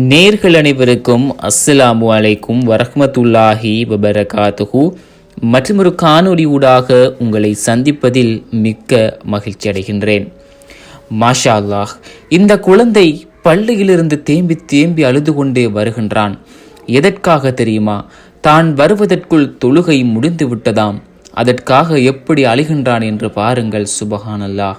நேர்கள் அனைவருக்கும் அஸ்ஸலாமு அலைக்கும் வரஹமத்துல்லாஹி வபரகாத்துஹு. மற்றொரு காணொலி ஊடாக உங்களை சந்திப்பதில் மிக்க மகிழ்ச்சி அடைகின்றேன். மாஷா அல்லாஹ் இந்த குழந்தை பள்ளியிலிருந்து தேம்பி தேம்பி அழுது கொண்டே வருகின்றான். எதற்காக தெரியுமா? தான் வருவதற்குள் தொழுகை முடிந்து விட்டதாம் அதற்காக எப்படி அழுகின்றான் என்று பாருங்கள் சுபஹானல்லாஹ்.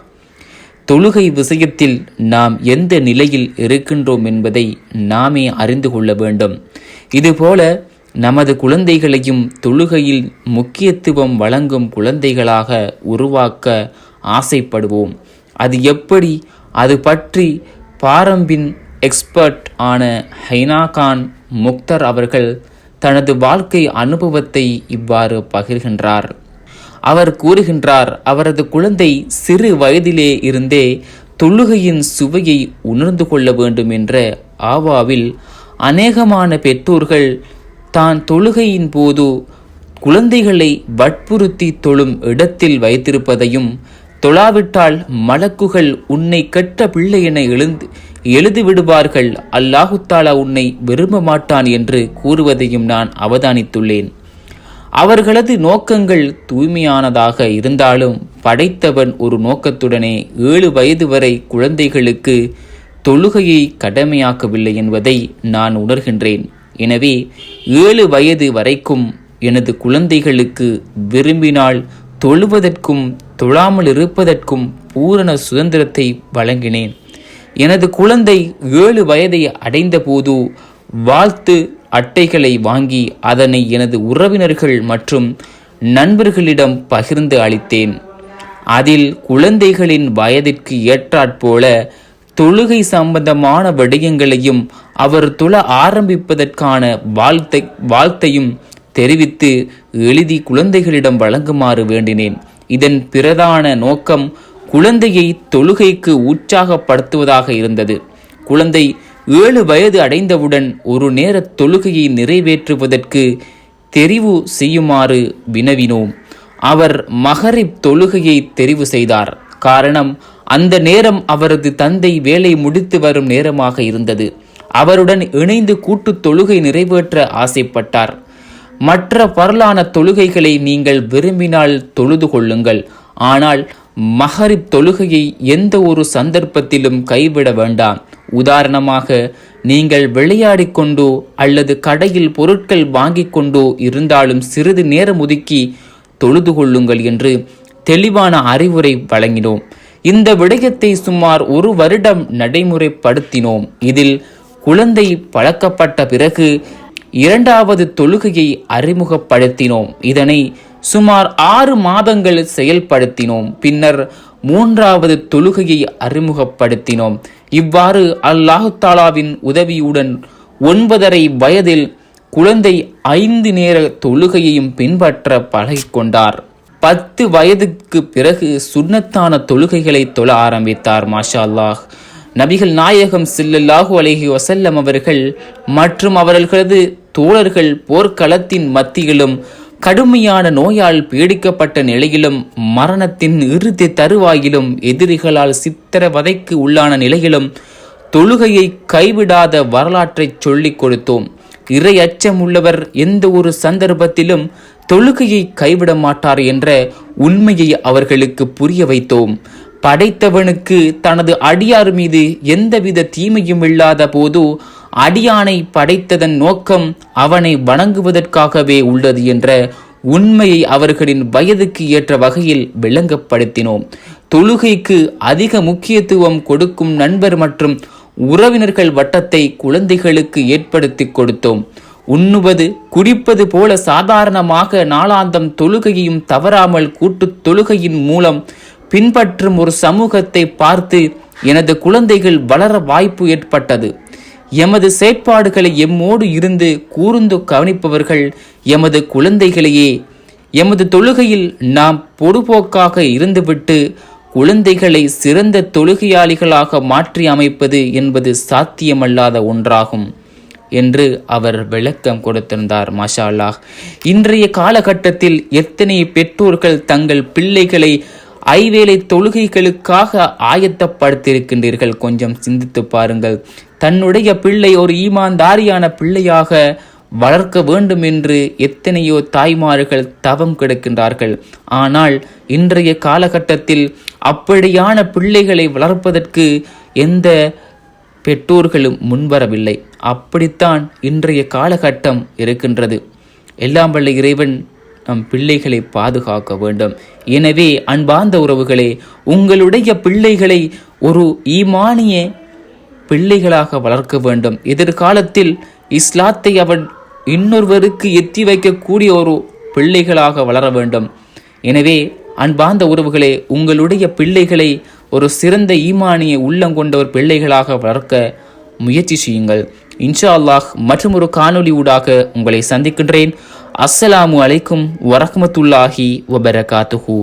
தொழுகை விஷயத்தில் நாம் எந்த நிலையில் இருக்கின்றோம் என்பதை நாமே அறிந்து கொள்ள வேண்டும். இதுபோல நமது குழந்தைகளையும் தொழுகையில் முக்கியத்துவம் வழங்கும் குழந்தைகளாக உருவாக்க ஆசைப்படுவோம். அது எப்படி? அது பற்றி பாரம்பின் எக்ஸ்பர்ட் ஆன ஹைனா கான் முக்தர் அவர்கள் தனது வாழ்க்கை அனுபவத்தை இவ்வாறு பகிர்கின்றார். அவர் கூறுகின்றார் அவரது குழந்தை சிறு வயதிலே இருந்தே தொழுகையின் சுவையை உணர்ந்து கொள்ள வேண்டும் என்ற ஆவாவில் அநேகமான பெற்றோர்கள் தான் தொழுகையின் போது குழந்தைகளை வற்புறுத்தி தொழும் இடத்தில் வைத்திருப்பதையும் தொழாவிட்டால் மலக்குகள் உன்னை கெட்ட பிள்ளை என எழுந்து எழுதி விடுவார்கள். உன்னை விரும்ப மாட்டான் என்று கூறுவதையும் நான் அவதானித்துள்ளேன். அவர்களது நோக்கங்கள் தூய்மையானதாக இருந்தாலும் படைத்தவன் ஒரு நோக்கத்துடனே ஏழு வயது வரை குழந்தைகளுக்கு தொழுகையை கடமையாக்கவில்லை என்பதை நான் உணர்கின்றேன். எனவே ஏழு வயது வரைக்கும் எனது குழந்தைகளுக்கு விரும்பினால் தொழுவதற்கும் தொழாமல் இருப்பதற்கும் பூரண சுதந்திரத்தை வழங்கினேன். எனது குழந்தை ஏழு வயதை அடைந்தபோது வாழ்த்து அட்டைகளை வாங்கி அதனை எனது உறவினர்கள் மற்றும் நண்பர்களிடம் பகிர்ந்து அளித்தேன். அதில் குழந்தைகளின் வயதிற்கு ஏற்றாற்போல தொழுகை சம்பந்தமான விடயங்களையும் அவர் துள ஆரம்பிப்பதற்கான வாழ்த்தை வாழ்த்தையும் தெரிவித்து எழுதி குழந்தைகளிடம் வழங்குமாறு வேண்டினேன். இதன் பிரதான நோக்கம் குழந்தையை தொழுகைக்கு உற்சாகப்படுத்துவதாக இருந்தது. குழந்தை ஏழு வயது அடைந்தவுடன் ஒரு நேர தொழுகையை நிறைவேற்றுவதற்கு தெரிவு செய்யுமாறு வினவினோம். அவர் மகரிப் தொழுகையை தெரிவு செய்தார். காரணம் அந்த நேரம் அவரது தந்தை வேலை முடித்து வரும் நேரமாக இருந்தது. அவருடன் இணைந்து கூட்டு தொழுகை நிறைவேற்ற ஆசைப்பட்டார். மற்ற பரலான தொழுகைகளை நீங்கள் விரும்பினால் தொழுது கொள்ளுங்கள். ஆனால் மகரிப் தொழுகையை எந்த ஒரு சந்தர்ப்பத்திலும் கைவிட வேண்டாம். உதாரணமாக நீங்கள் விளையாடிக்கொண்டோ அல்லது கடையில் பொருட்கள் வாங்கிக் கொண்டோ இருந்தாலும் சிறிது நேரம் ஒதுக்கி தொழுது கொள்ளுங்கள் என்று தெளிவான அறிவுரை வழங்கினோம். இந்த விடயத்தை சுமார் ஒரு வருடம் நடைமுறைப்படுத்தினோம். இதில் குழந்தை பழக்கப்பட்ட பிறகு இரண்டாவது தொழுகையை அறிமுகப்படுத்தினோம். இதனை சுமார் ஆறு மாதங்கள் செயல்படுத்தினோம். பின்னர் மூன்றாவது தொழுகையை அறிமுகப்படுத்தினோம். இவ்வாறு அல்லாஹு தாலாவின் உதவியுடன் ஒன்பதரை வயதில் குழந்தை ஐந்து நேர தொழுகையையும் பின்பற்ற பழகிக்கொண்டார். பத்து வயதுக்கு பிறகு சுன்னத்தான தொழுகைகளை தொழ ஆரம்பித்தார் மாஷா அல்லாஹ் நபிகள் நாயகம் சில்லல்லாஹு அலஹி வசல்லம் அவர்கள் மற்றும் அவர்களது தோழர்கள் போர்க்களத்தின் மத்தியிலும் கடுமையான நோயால் பீடிக்கப்பட்ட நிலையிலும் மரணத்தின் இறுதி தருவாயிலும் எதிரிகளால் சித்திரவதைக்கு உள்ளான நிலையிலும் தொழுகையை கைவிடாத வரலாற்றை சொல்லிக் கொடுத்தோம். இறை அச்சம் உள்ளவர் எந்த ஒரு சந்தர்ப்பத்திலும் தொழுகையை கைவிட மாட்டார் என்ற உண்மையை அவர்களுக்கு புரிய வைத்தோம். படைத்தவனுக்கு தனது அடியார் மீது எந்தவித தீமையும் இல்லாத போதோ அடியானை படைத்ததன் நோக்கம் அவனை வணங்குவதற்காகவே உள்ளது என்ற உண்மையை அவர்களின் வயதுக்கு ஏற்ற வகையில் விளங்கப்படுத்தினோம். தொழுகைக்கு அதிக முக்கியத்துவம் கொடுக்கும் நண்பர் மற்றும் உறவினர்கள் வட்டத்தை குழந்தைகளுக்கு ஏற்படுத்தி கொடுத்தோம். உண்ணுவது குடிப்பது போல சாதாரணமாக நாளாந்தம் தொழுகையையும் தவறாமல் கூட்டு தொழுகையின் மூலம் பின்பற்றும் ஒரு சமூகத்தை பார்த்து எனது குழந்தைகள் வளர வாய்ப்பு ஏற்பட்டது. எமது செயற்பாடுகளை எம்மோடு இருந்து கூர்ந்து கவனிப்பவர்கள் எமது குழந்தைகளையே. எமது தொழுகையில் நாம் பொதுபோக்காக இருந்துவிட்டு குழந்தைகளை சிறந்த தொழுகையாளிகளாக மாற்றி அமைப்பது என்பது சாத்தியமல்லாத ஒன்றாகும் என்று அவர் விளக்கம் கொடுத்திருந்தார் மாஷா அல்லாஹ் இன்றைய காலகட்டத்தில் எத்தனை பெற்றோர்கள் தங்கள் பிள்ளைகளை ஐவேளை தொழுகைகளுக்காக ஆயத்தப்படுத்தியிருக்கின்றீர்கள்? கொஞ்சம் சிந்தித்து பாருங்கள். தன்னுடைய பிள்ளை ஒரு ஈமான்தாரியான பிள்ளையாக வளர்க்க வேண்டும் என்று எத்தனையோ தாய்மார்கள் தவம் கிடக்கின்றார்கள். ஆனால் இன்றைய காலகட்டத்தில் அப்படியான பிள்ளைகளை வளர்ப்பதற்கு எந்த பெற்றோர்களும் முன்வரவில்லை. அப்படித்தான் இன்றைய காலகட்டம் இருக்கின்றது. எல்லாம் வல்ல இறைவன் நம் பிள்ளைகளை பாதுகாக்க வேண்டும். எனவே அன்பார்ந்த உறவுகளே உங்களுடைய பிள்ளைகளை ஒரு ஈமானிய பிள்ளைகளாக வளர்க்க வேண்டும். எதிர்காலத்தில் இஸ்லாத்தை அவன் இன்னொருவருக்கு எத்தி வைக்கக்கூடிய ஒரு பிள்ளைகளாக வளர வேண்டும். எனவே அன்பார்ந்த உறவுகளே உங்களுடைய பிள்ளைகளை ஒரு சிறந்த ஈமானிய உள்ளம் கொண்ட ஒரு பிள்ளைகளாக வளர்க்க முயற்சி செய்யுங்கள். இன்ஷா அல்லாஹ் மற்றும் ஒரு காணொளி ஊடாக உங்களை சந்திக்கின்றேன். அஸ்ஸலாமு அலைக்கும் வரஹமத்துல்லாஹி வபரகாத்துஹூ.